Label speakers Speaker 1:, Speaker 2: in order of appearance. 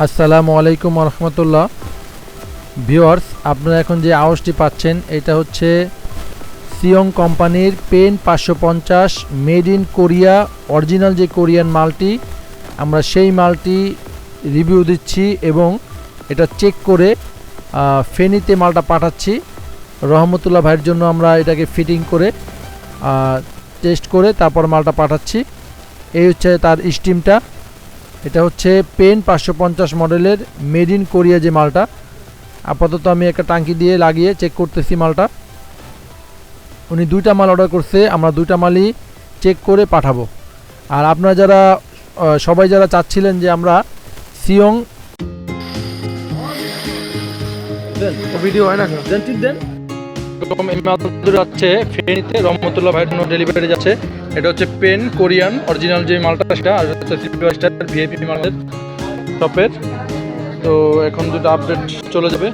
Speaker 1: আসসালামু আলাইকুম রহমতুল্লাহ। ভিওয়ার্স আপনারা এখন যে আওয়াজটি পাচ্ছেন, এটা হচ্ছে সিয়ং কোম্পানির পেন পাঁচশো পঞ্চাশ, মেড ইন কোরিয়া, অরিজিনাল যে কোরিয়ান মালটি, আমরা সেই মালটি রিভিউ দিচ্ছি এবং এটা চেক করে ফেনীতে মালটা পাঠাচ্ছি। রহমতুল্লাহ ভাইয়ের জন্য আমরা এটাকে ফিটিং করে টেস্ট করে তারপর মালটা পাঠাচ্ছি। এই হচ্ছে তার স্টিমটা। এটা হচ্ছে পেন পাঁচশো পঞ্চাশ মডেলের মেড ইন কোরিয়া যে মালটা। আপাতত আমি একটা টাঙ্কি দিয়ে লাগিয়ে চেক করতেছি মালটা। উনি দুইটা মাল অর্ডার করছে আমরা দুইটা মালই চেক করে পাঠাবো। আর আপনারা যারা সবাই যারা চাচ্ছিলেন যে আমরা সিয়ং
Speaker 2: ভিডিও হয় না দেন ঠিক দেন।
Speaker 1: এরকম ইমাদুর যাচ্ছে ফেনীতে রহমতুল্লাহ ভাইয়ের জন্য ডেলিভারি যাচ্ছে। এটা হচ্ছে পেন কোরিয়ান অরিজিনাল যে মালটা সেটা, আর হচ্ছে সিলভার স্টার ভিআইপি মালের টপের তো এখন দুটো আপডেট চলে যাবে।